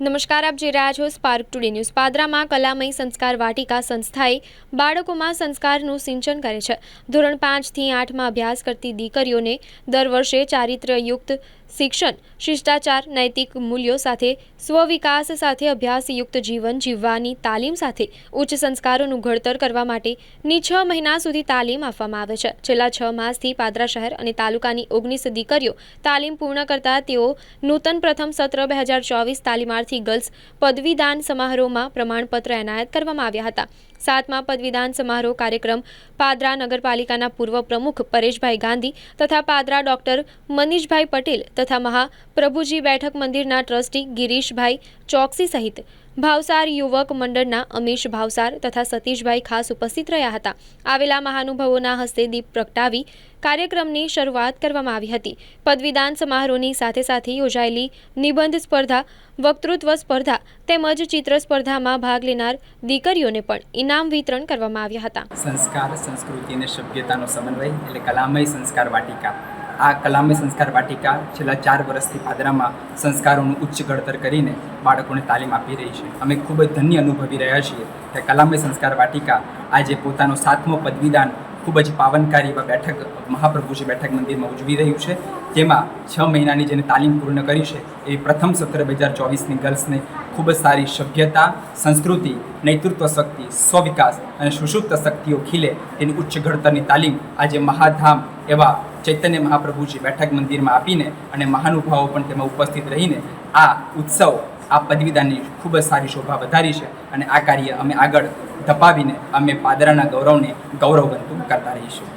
નમસ્કાર, આપ જોઈ રહ્યા છો સ્પાર્ક ટુડે ન્યૂઝ પાદરામાં કલામય સંસ્કાર વાટિકા સંસ્થાએ બાળકોમાં સંસ્કારનું સિંચન કરે છે. ધોરણ પાંચથી આઠમાં અભ્યાસ કરતી દીકરીઓને દર વર્ષે ચારિત્ર્યયુક્ત શિક્ષણ, શિષ્ટાચાર, નૈતિક મૂલ્યો સાથે, સ્વવિકાસ સાથે અભ્યાસયુક્ત જીવન જીવવાની તાલીમ સાથે ઉચ્ચ સંસ્કારોનું ઘડતર કરવા માટેની છ મહિના સુધી તાલીમ આપવામાં આવે છે. છેલ્લા છ માસથી પાદરા શહેર અને તાલુકાની ઓગણીસ દીકરીઓ તાલીમ પૂર્ણ કરતા તેઓ નૂતન પ્રથમ સત્ર બે હજાર ચોવીસ તાલીમાર્થી ગર્લ્સ પદવીદાન સમારોહમાં પ્રમાણપત્ર એનાયત કરવામાં આવ્યા હતા. સાતમા પદવીદાન સમારોહ કાર્યક્રમ પાદરા નગરપાલિકાના પૂર્વ પ્રમુખ પરેશભાઈ ગાંધી તથા પાદરા ડોક્ટર મનીષભાઈ પટેલ તથા મહાપ્રભુજી બેઠક મંદિરના ટ્રસ્ટી ગિરીશભાઈ ચોકસી સહિત ભાવસાર યુવક મંડળના અમીશ ભાવસાર તથા સતીશભાઈ ખાસ ઉપસ્થિત રહ્યા હતા. આવેલા મહાનુભાવોના હસ્તે દીપ પ્રગટાવી કાર્યક્રમની શરૂઆત કરવામાં આવી હતી. પદવીદાન સમારોહની સાથે સાથે યોજાયેલી નિબંધ સ્પર્ધા, વક્તૃત્વ સ્પર્ધા તેમજ ચિત્ર સ્પર્ધામાં ભાગ લેનાર દીકરીઓને પણ ઇનામ વિતરણ કરવામાં આવ્યા હતા. સંસ્કાર, સંસ્કૃતિ અને સભ્યતાનો સમન્વય એટલે કલામય સંસ્કાર વાટિકા. આ કલામે સંસ્કાર વાટિકા છેલ્લા ચાર વર્ષથી પાદરામાં સંસ્કારોનું ઉચ્ચ ઘડતર કરીને બાળકોને તાલીમ આપી રહી છે. અમે ખૂબ જ ધન્ય અનુભવી રહ્યા છીએ કે કલામે સંસ્કાર વાટિકા આજે પોતાનો સાતમો પદવીદાન ખૂબ જ પાવનકારી એવા બેઠક, મહાપ્રભુજી બેઠક મંદિરમાં ઉજવી રહ્યું છે. જેમાં છ મહિનાની જેને તાલીમ પૂર્ણ કરી છે, એ પ્રથમ સત્ર બે હજાર ચોવીસની ગર્લ્સને ખૂબ જ સારી સભ્યતા, સંસ્કૃતિ, નેતૃત્વ શક્તિ, સ્વવિકાસ અને સુષુપ્ત શક્તિઓ ખીલે તેની ઉચ્ચ ઘડતરની તાલીમ આજે મહાધામ એવા ચૈતન્ય મહાપ્રભુજી બેઠક મંદિરમાં આપીને અને મહાનુભાવો પણ તેમાં ઉપસ્થિત રહીને આ ઉત્સવ, આ પદવીદાનની ખૂબ જ સારી શોભા વધારી છે અને આ કાર્ય અમે આગળ ધપાવીને અમે પાદરાના ગૌરવને ગૌરવવંતું કરતા રહીશું.